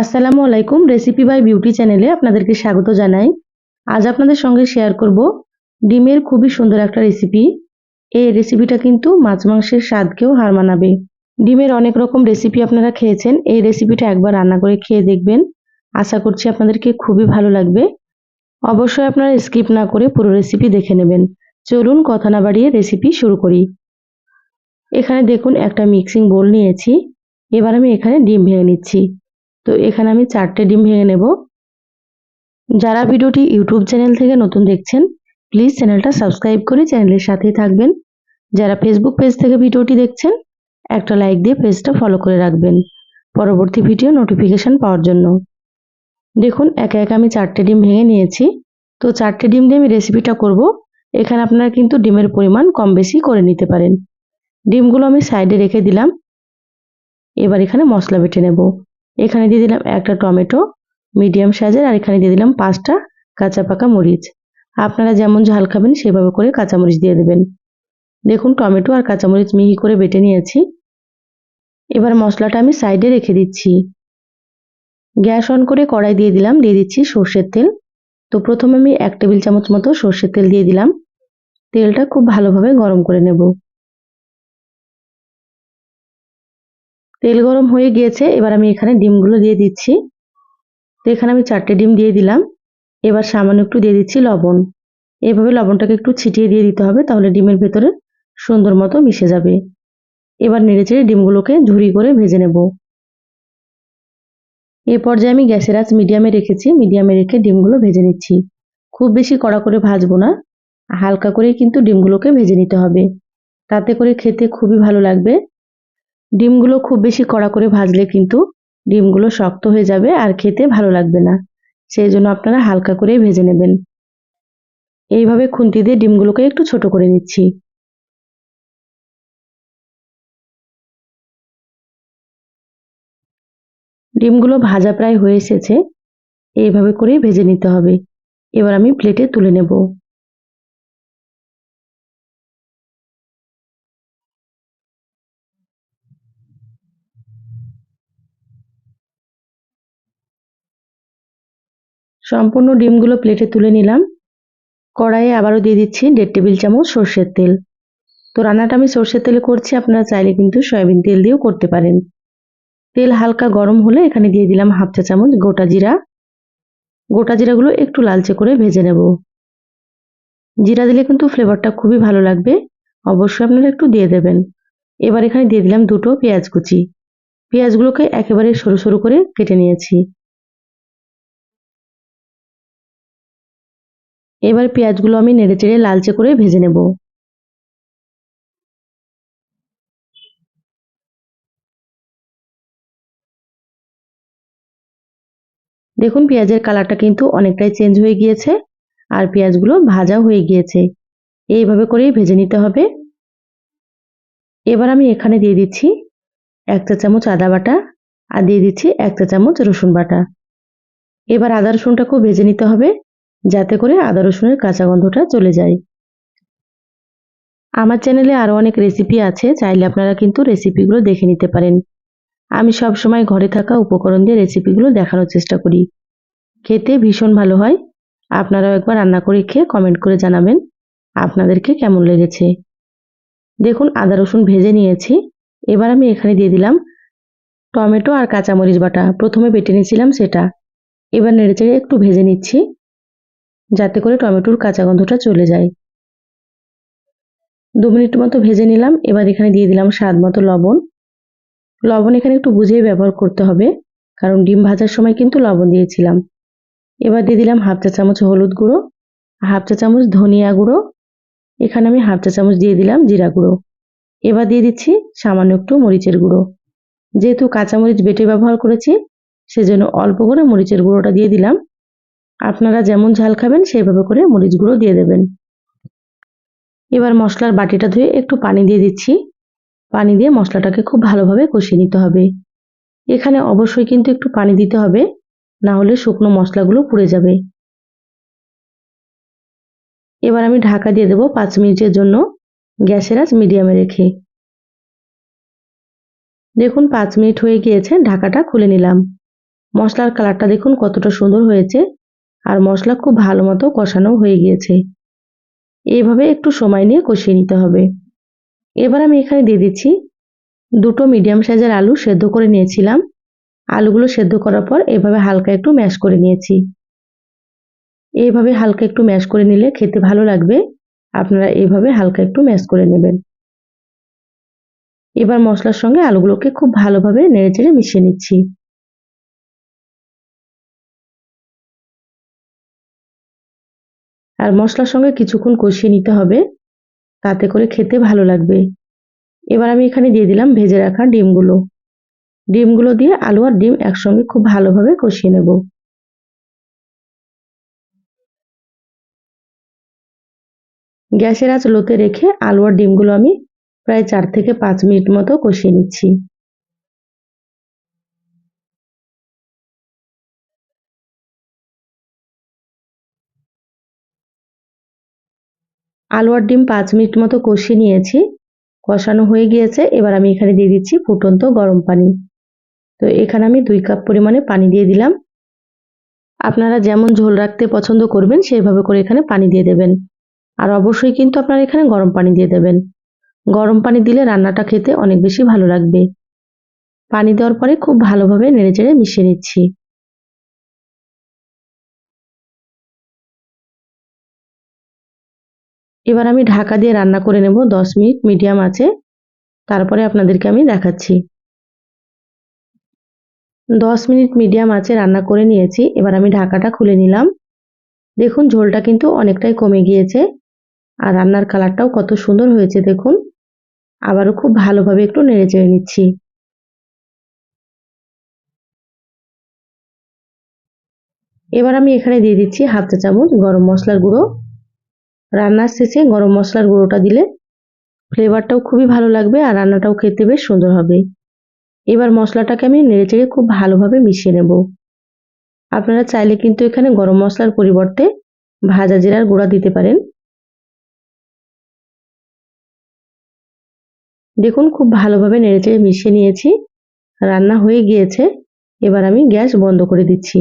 আসসালামু আলাইকুম recipe by beauty চ্যানেলে আপনাদেরকে স্বাগত জানাই। আজ আপনাদের সঙ্গে শেয়ার করব ডিমের খুবই সুন্দর একটা রেসিপি এই রেসিপিটা কিন্তু মাছ মাংসের স্বাদকেও হার মানাবে। ডিমের অনেক রকম রেসিপি আপনারা খেয়েছেন, এই রেসিপিটা একবার রান্না করে খেয়ে দেখবেন। আশা করছি আপনাদেরকে খুবই ভালো লাগবে। অবশ্যই আপনারা স্কিপ না করে পুরো রেসিপি দেখে নেবেন। চলুন কথা না বাড়িয়ে রেসিপি শুরু করি। এখানে দেখুন একটা মিক্সিং বোল নিয়েছি। এবার আমি এখানে ডিম ভেঙে নিচ্ছি। তো এখানে আমি চারটে ডিম ভেঙে নেব। যারা ভিডিওটি ইউটিউব চ্যানেল থেকে নতুন দেখছেন প্লিজ চ্যানেলটা সাবস্ক্রাইব করে চ্যানেলের সাথেই থাকবেন। যারা ফেসবুক পেজ থেকে ভিডিওটি দেখছেন, একটা লাইক দিয়ে পেজটা ফলো করে রাখবেন পরবর্তী ভিডিও নোটিফিকেশান পাওয়ার জন্য। দেখুন, একে একে আমি চারটে ডিম ভেঙে নিয়েছি। তো চারটে ডিম দিয়ে আমি রেসিপিটা করব। এখানে আপনারা কিন্তু ডিমের পরিমাণ কম বেশি করে নিতে পারেন। ডিমগুলো আমি সাইডে রেখে দিলাম। এবার এখানে মশলা বেটে নেব। এখানে দিয়ে দিলাম একটা টমেটো মিডিয়াম সাইজের, আর এখানে দিয়ে দিলাম পাঁচটা কাঁচা পাকা মরিচ। আপনারা যেমন ঝাল খাবেন সেভাবে করে কাঁচামরিচ দিয়ে দেবেন। দেখুন, টমেটো আর কাঁচামরিচ মিহি করে বেটে নিয়েছি। এবার মশলাটা আমি সাইডে রেখে দিচ্ছি। গ্যাস অন করে কড়াই দিয়ে দিলাম, দিয়ে দিচ্ছি সর্ষের তেল। তো প্রথমে আমি এক টেবিল চামচ মতো সর্ষের তেল দিয়ে দিলাম। তেলটা খুব ভালোভাবে গরম করে নেব। তেল গরম হয়ে গিয়েছে, এবার আমি এখানে ডিমগুলো দিয়ে দিচ্ছি। তো এখানে আমি চারটে ডিম দিয়ে দিলাম। এবার সামান্য একটু দিয়ে দিচ্ছি লবণ। এভাবে লবণটাকে একটু ছিটিয়ে দিয়ে দিতে হবে, তাহলে ডিমের ভেতরে সুন্দর মতো মিশে যাবে। এবার নেড়েচেড়ে ডিমগুলোকে ঝুরি করে ভেজে নেব। এই পর্যায়ে আমি গ্যাসের আঁচ মিডিয়ামে রেখেছি, মিডিয়ামে রেখে ডিমগুলো ভেজে নিচ্ছি। খুব বেশি কড়া করে ভাজবো না, হালকা করে কিন্তু ডিমগুলোকে ভেজে নিতে হবে। তাতে করে খেতে খুবই ভালো লাগবে। ডিমগুলো খুব বেশি কড়া করে ভাজলে কিন্তু ডিমগুলো শক্ত হয়ে যাবে আর খেতে ভালো লাগবে না। সেই জন্য আপনারা হালকা করে ভেজে নেবেন। এইভাবে খুন্তি দিয়ে ডিমগুলোকে একটু ছোট করে নিচ্ছি। ডিমগুলো ভাজা প্রায় হয়ে এসেছে। এইভাবে করেই ভেজে নিতে হবে। এবার আমি প্লেটে তুলে নেব। সম্পূর্ণ ডিমগুলো প্লেটে তুলে নিলাম। কড়াইয়ে আবারও দিয়ে দিচ্ছি দেড় টেবিল চামচ সর্ষের তেল। তো রান্নাটা আমি সর্ষের তেলে করছি, আপনারা চাইলে কিন্তু সয়াবিন তেল দিয়েও করতে পারেন। তেল হালকা গরম হলে এখানে দিয়ে দিলাম হাফ চা চামচ গোটা জিরা। গোটা জিরাগুলো একটু লালচে করে ভেজে নেব। জিরা দিলে কিন্তু ফ্লেভারটা খুবই ভালো লাগবে। অবশ্যই আপনারা একটু দিয়ে দেবেন। এবার এখানে দিয়ে দিলাম দুটো পেঁয়াজ কুচি। পেঁয়াজগুলোকে একেবারে সরু সরু করে কেটে নিয়েছি। এবার পেঁয়াজগুলো আমি নেড়ে চেড়ে লালচে করে ভেজে নেব। দেখুন, পেঁয়াজের কালারটা কিন্তু অনেকটাই চেঞ্জ হয়ে গিয়েছে আর পেঁয়াজগুলো ভাজা হয়ে গিয়েছে। এইভাবে করেই ভেজে নিতে হবে। এবার আমি এখানে দিয়ে দিচ্ছি এক চা চামচ আদা বাটা আর দিয়ে দিচ্ছি এক চা চামচ রসুন বাটা। এবার আদা রসুনটা খুব ভেজে নিতে হবে। যাতে করে আদা রসুনের কাঁচা গন্ধটা চলে যায়। আমার চ্যানেলে আরও অনেক রেসিপি আছে, চাইলে আপনারা কিন্তু রেসিপিগুলো দেখে নিতে পারেন। আমি সব সময় ঘরে থাকা উপকরণ দিয়ে রেসিপিগুলো দেখানোর চেষ্টা করি। খেতে ভীষণ ভালো হয়। আপনারাও একবার রান্না করে খেয়ে কমেন্ট করে জানাবেন আপনাদেরকে কেমন লেগেছে। দেখুন, আদা রসুন ভেজে নিয়েছি। এবার আমি এখানে দিয়ে দিলাম টমেটো আর কাঁচামরিচ বাটা। প্রথমে বেটে নিয়েছিলাম সেটা। এবার নেড়েচেড়ে একটু ভেজে নিচ্ছি। যাতে করে টমেটোর কাঁচা গন্ধটা চলে যায়। দু মিনিট মতো ভেজে নিলাম, এবার এখানে দিয়ে দিলাম স্বাদ মতো লবণ। লবণ এখানে একটু বুঝিয়ে ব্যবহার করতে হবে, কারণ ডিম ভাজার সময় কিন্তু লবণ দিয়েছিলাম। এবার দিয়ে দিলাম হাফ চা চামচ হলুদ গুঁড়ো, হাফ চা চামচ ধনিয়া গুঁড়ো, এখানে আমি হাফ চা চামচ দিয়ে দিলাম জিরা গুঁড়ো। এবার দিয়ে দিচ্ছি সামান্য একটু মরিচের গুঁড়ো। যেহেতু কাঁচামরিচ বেটে ব্যবহার করেছি, সেজন্য অল্প করে মরিচের গুঁড়োটা দিয়ে দিলাম। আপনারা যেমন ঝাল খাবেন, সেইভাবে করে মরিচ গুঁড়ো দিয়ে দেবেন। এবার মশলার বাটিটা ধুয়ে একটু পানি দিয়ে দিচ্ছি। পানি দিয়ে মশলাটাকে খুব ভালোভাবে কষিয়ে নিতে হবে। এখানে অবশ্যই কিন্তু একটু পানি দিতে হবে, না হলে শুকনো মশলাগুলো পুড়ে যাবে। এবার আমি ঢাকা দিয়ে দেবো পাঁচ মিনিটের জন্য গ্যাসের আঁচ মিডিয়ামে রেখে। দেখুন, পাঁচ মিনিট হয়ে গিয়েছে, ঢাকাটা খুলে নিলাম। মশলার কালারটা দেখুন কতটা সুন্দর হয়েছে। আর মশলা খুব ভালো মতো কষানো হয়ে গিয়েছে। এইভাবে একটু সময় নিয়ে কষিয়ে নিতে হবে। এবার আমি এখানে দিয়ে দিচ্ছি দুটো মিডিয়াম সাইজের আলু সেদ্ধ করে নিয়েছিলাম। আলুগুলো সেদ্ধ করার পর এভাবে হালকা একটু ম্যাশ করে নিয়েছি। এইভাবে হালকা একটু ম্যাশ করে নিলে খেতে ভালো লাগবে। আপনারা এইভাবে হালকা একটু ম্যাশ করে নেবেন। এবার মশলার সঙ্গে আলুগুলোকে খুব ভালোভাবে নেড়েচেড়ে মিশিয়ে নিচ্ছি। আর মশলার সঙ্গে কিছুক্ষণ কষিয়ে নিতে হবে। তাতে করে খেতে ভালো লাগবে। এবার আমি এখানে দিয়ে দিলাম ভেজে রাখা ডিমগুলো। ডিমগুলো দিয়ে আলু আর ডিম একসঙ্গে খুব ভালোভাবে কষিয়ে নেব। গ্যাসের আঁচ লোতে রেখে আলু আর ডিমগুলো আমি প্রায় চার থেকে পাঁচ মিনিট মতো কষিয়ে নিচ্ছি। আলু আর ডিম পাঁচ মিনিট মতো কষিয়ে নিয়েছি। কষানো হয়ে গিয়েছে। এবার আমি এখানে দিয়ে দিচ্ছি ফুটন্ত গরম পানি। তো এখানে আমি দুই কাপ পরিমাণে পানি দিয়ে দিলাম। আপনারা যেমন ঝোল রাখতে পছন্দ করবেন সেইভাবে করে এখানে পানি দিয়ে দেবেন। আর অবশ্যই কিন্তু আপনারা এখানে গরম পানি দিয়ে দেবেন। গরম পানি দিলে রান্নাটা খেতে অনেক বেশি ভালো লাগবে। পানি দেওয়ার পরে খুব ভালোভাবে নেড়েচেড়ে মিশিয়ে নিচ্ছি। এবার আমি ঢাকা দিয়ে রান্না করে নেব দশ মিনিট মিডিয়াম আছে। তারপরে আপনাদেরকে আমি দেখাচ্ছি। দশ মিনিট মিডিয়াম আছে রান্না করে নিয়েছি। এবার আমি ঢাকাটা খুলে নিলাম। দেখুন, ঝোলটা কিন্তু অনেকটাই কমে গিয়েছে। আর রান্নার কালারটাও কত সুন্দর হয়েছে, দেখুন। আবারও খুব ভালোভাবে একটু নেড়ে চেড়ে নিচ্ছি। এবার আমি এখানে দিয়ে দিচ্ছি হাফ চা চামচ গরম মশলার গুঁড়ো। রান্নার শেষে গরম মশলার গুঁড়োটা দিলে ফ্লেভারটাও খুবই ভালো লাগবে আর রান্নাটাও খেতে বেশ সুন্দর হবে। এবার মশলাটাকে আমি নেড়েচেড়ে খুব ভালোভাবে মিশিয়ে নেব। আপনারা চাইলে কিন্তু এখানে গরম মশলার পরিবর্তে ভাজা জিরার গুঁড়া দিতে পারেন। দেখুন, খুব ভালোভাবে নেড়েচেড়ে মিশিয়ে নিয়েছি। রান্না হয়ে গিয়েছে। এবার আমি গ্যাস বন্ধ করে দিচ্ছি।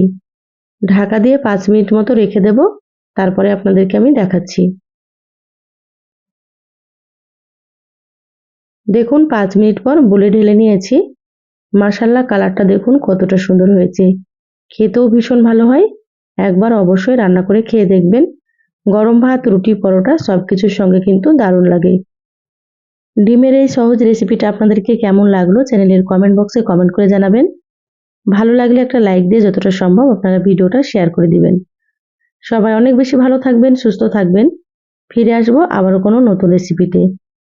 ঢাকা দিয়ে পাঁচ মিনিট মতো রেখে দেব। তারপরে আপনাদেরকে আমি দেখাচ্ছি। দেখুন, পাঁচ মিনিট পর বলে ঢেলে নিয়েছি। মাসাল্লা কালারটা দেখুন কতটা সুন্দর হয়েছে। খেতেও ভীষণ ভালো হয়। একবার অবশ্যই রান্না করে খেয়ে দেখবেন। গরম ভাত, রুটি, পরোটা সব কিছুর সঙ্গে কিন্তু দারুণ লাগে। ডিমের এই সহজ রেসিপিটা আপনাদেরকে কেমন লাগল চ্যানেলের কমেন্ট বক্সে কমেন্ট করে জানাবেন। ভালো লাগলে একটা লাইক দিয়ে যতটা সম্ভব আপনারা ভিডিওটা শেয়ার করে দিবেন। সবাই অনেক বেশি ভালো থাকবেন, সুস্থ থাকবেন। ফিরে আসব আবারও কোনো নতুন রেসিপিতে।